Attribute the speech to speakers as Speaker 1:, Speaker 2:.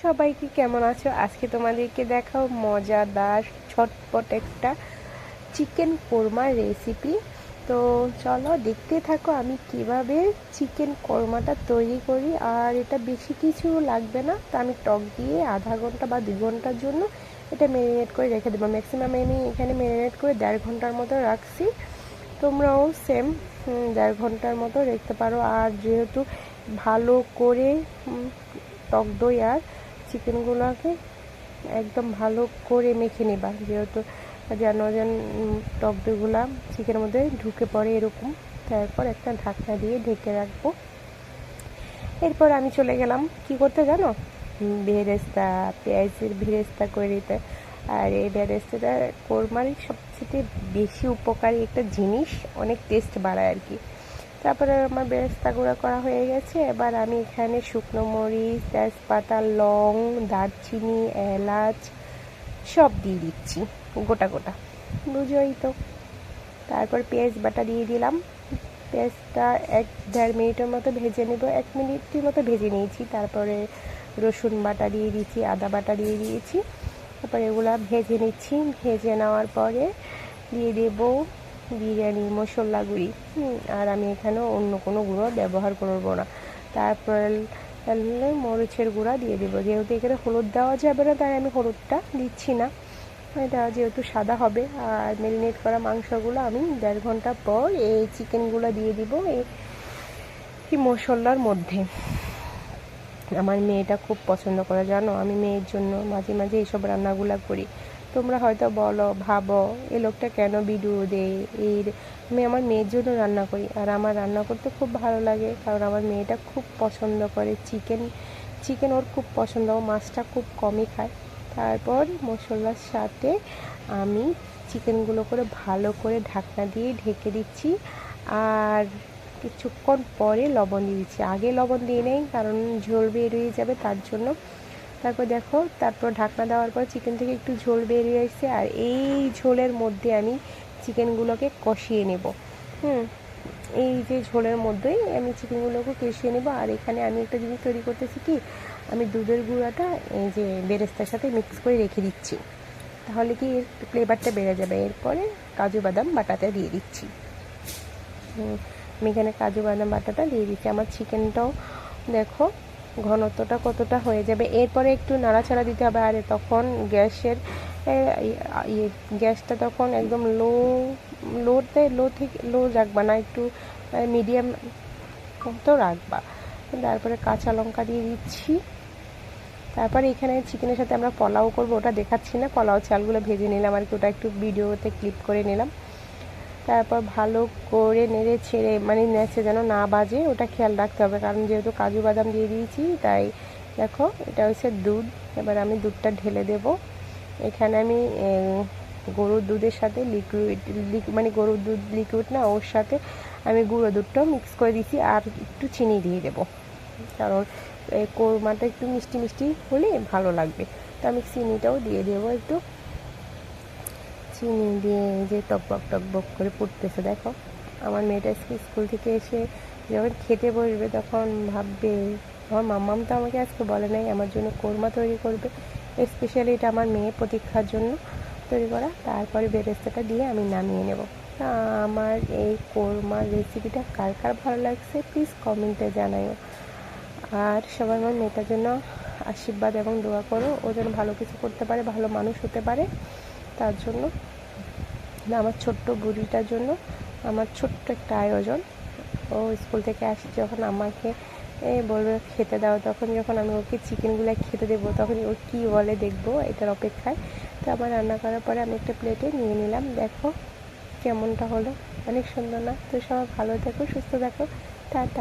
Speaker 1: সবাইকে কেমন আছো? আজকে তোমাদেরকে দেখাও মজাদার ছটপট একটা চিকেন কোরমা রেসিপি তো চলো দেখতে থাকো আমি কীভাবে চিকেন কোরমাটা তৈরি করি। আর এটা বেশি কিছু লাগবে না। তো আমি টক দিয়ে আধা ঘণ্টা বা দু ঘণ্টার জন্য এটা ম্যারিনেট করে রেখে দেবো। ম্যাক্সিমাম আমি এখানে ম্যারিনেট করে দেড় ঘণ্টার মতো রাখছি। তোমরাও সেম দেড় ঘণ্টার মতো রাখতে পারো। আর যেহেতু ভালো করে টক দই আর চিকেনগুলোকে একদম ভালো করে মেখে নেবা। যেহেতু যেন যেন টক চিকেনের মধ্যে ঢুকে পড়ে এরকম। তারপর একটা ঢাকনা দিয়ে ঢেকে রাখব। এরপর আমি চলে গেলাম। কি করতে জানো? ভেরেস্তা পেঁয়াজের ভেরেস্তা করে দিতে। আর এই ভেরেস্তাটা কোরমারই সবচেয়ে বেশি উপকারী একটা জিনিস। অনেক টেস্ট বাড়ায় আর কি। তারপরে আমার বেরেস্তা গুঁড়া করা হয়ে গেছে। এবার আমি এখানে শুকনো মরিচ, তেজপাতা, লং, দারচিনি, এলাচ সব দিয়ে দিচ্ছি, গোটা গোটা। বুঝোই তো। তারপর পেঁয়াজ বাটা দিয়ে দিলাম। পেঁয়াজটা এক দেড় মিনিটের মতো ভেজে নেব। এক মিনিটের মতো ভেজে নিয়েছি। তারপরে রসুন বাটা দিয়ে দিয়েছি, আদা বাটা দিয়ে দিয়েছি। তারপর এগুলা ভেজে নিচ্ছি। ভেজে নেওয়ার পরে দিয়ে দেবো বিরিয়ানি, মশলা গুঁড়ি আর আমি এখানে অন্য কোনো গুঁড়ো ব্যবহার করব না। তারপর মরিচের গুঁড়া দিয়ে দেবো। যেহেতু এখানে হলুদ দেওয়া যাবে না, তাই আমি হলুদটা দিচ্ছি না। এটা যেহেতু সাদা হবে, আর ম্যারিনেট করা মাংসগুলো আমি দেড় ঘণ্টা পর এই চিকেনগুলো দিয়ে দিব এই মশলার মধ্যে। আমার মেয়েটা খুব পছন্দ করে, জানো? আমি মেয়ের জন্য মাঝে মাঝে এইসব রান্নাগুলো করি। তোমরা হয়তো বলো, ভাবো, এ লোকটা কেন ভিডিও দেয় এই আমি আমার মেয়ের জন্য রান্না করি। আর আমার রান্না করতে খুব ভালো লাগে, কারণ আমার মেয়েটা খুব পছন্দ করে চিকেন। চিকেন ওর খুব পছন্দ মাছটা খুব কমই খায়। তারপর মশলার সাথে আমি চিকেনগুলো করে ভালো করে ঢাকনা দিয়ে ঢেকে দিচ্ছি। আর কিছুক্ষণ পরে লবণ দিয়ে দিচ্ছি। আগে লবণ দিয়ে নেই, কারণ ঝোল বেরিয়ে যাবে, তার জন্য তারপর দেখো, তারপর ঢাকনা দেওয়ার পর চিকেন থেকে একটু ঝোল বেরিয়ে আসছে আর এই ঝোলের মধ্যে আমি চিকেনগুলোকে কষিয়ে নেব। হুম, এই যে ঝোলের মধ্যেই আমি চিকেনগুলোকে কষিয়ে নেব। আর এখানে আমি একটা জিনিস তৈরি করতেছি কি, আমি দুধের গুঁড়াটা এই যে বেরেস্তার সাথে মিক্স করে রেখে দিচ্ছি। তাহলে কি এর ফ্লেভারটা বেড়ে যাবে? এরপরে কাজু বাদাম বাটাটা দিয়ে দিচ্ছি। আমি এখানে কাজু বাদাম বাটাটা দিয়ে দিচ্ছি। আমার চিকেনটাও দেখো ঘনত্বটা কতটা হয়ে যাবে। এরপরে একটু নাড়াচাড়া দিতে হবে, আর তখন গ্যাসের গ্যাসটা তখন একদম লো লোতে লো থেকে, লো রাখবা না, একটু মিডিয়াম তো রাখবা। তারপরে কাঁচা লঙ্কা দিয়ে দিচ্ছি। তারপরে এখানে চিকেনের সাথে আমরা পোলাও করব, ওটা দেখাচ্ছি না, পোলাও চালগুলো ভেজে নিলাম আর কি, ওটা একটু ভিডিওতে ক্লিপ করে নিলাম। তারপর ভালো করে নেড়ে ছেড়ে মানে নেচে যেন না বাজে, ওটা খেয়াল রাখতে হবে। কারণ যেহেতু কাজু বাদাম দিয়ে দিয়েছি, তাই দেখো, এটা হচ্ছে দুধ। এবার আমি দুধটা ঢেলে দেব। এখানে আমি গরুর দুধের সাথে লিকুইড লিক মানে গরুর দুধ লিকুইড না, ওর সাথে আমি গুঁড়ো দুধটাও মিক্স করে দিচ্ছি আর একটু চিনি দিয়ে দেব। কারণ কোরমাটা একটু মিষ্টি মিষ্টি হলে ভালো লাগবে। তো আমি চিনিটাও দিয়ে দেবো একটু। চিনি দিয়ে যে টকবক টকবক করে পড়তেছে, দেখো। আমার মেয়েটা স্কুল থেকে এসে যখন খেতে বসবে তখন ভাববে, আমার মাম্মাম তো আমাকে আজকে বলে নাই, আমার জন্য কোরমা তৈরি করবে স্পেশালি এটা আমার মেয়ে প্রতীক্ষার জন্য তৈরি করা। তারপরে বেরেস্তাটা দিয়ে আমি নামিয়ে নেব। তা আমার এই কোরমার রেসিপিটা কার কার ভালো লাগছে প্লিজ কমেন্টে জানাইও আর সবাই আমার মেয়েটার জন্য আশীর্বাদ এবং দোয়া করো, ও যেন ভালো কিছু করতে পারে, ভালো মানুষ হতে পারে তার জন্য। আমার ছোট্ট বুড়িটার জন্য আমার ছোট্ট একটা আয়োজন। ও স্কুল থেকে আসে যখন আমাকে, এ বলবে খেতে দাও, তখন যখন আমি ওকে চিকেনগুলো খেতে দেবো তখন ও কী বলে দেখব এটার অপেক্ষায়। তো আমার রান্না করার পরে আমি একটা প্লেটে নিয়ে নিলাম। দেখো কেমনটা হলো। অনেক সুন্দর না? তো সবাই ভালো থাকো, সুস্থ থাকো। টাটা।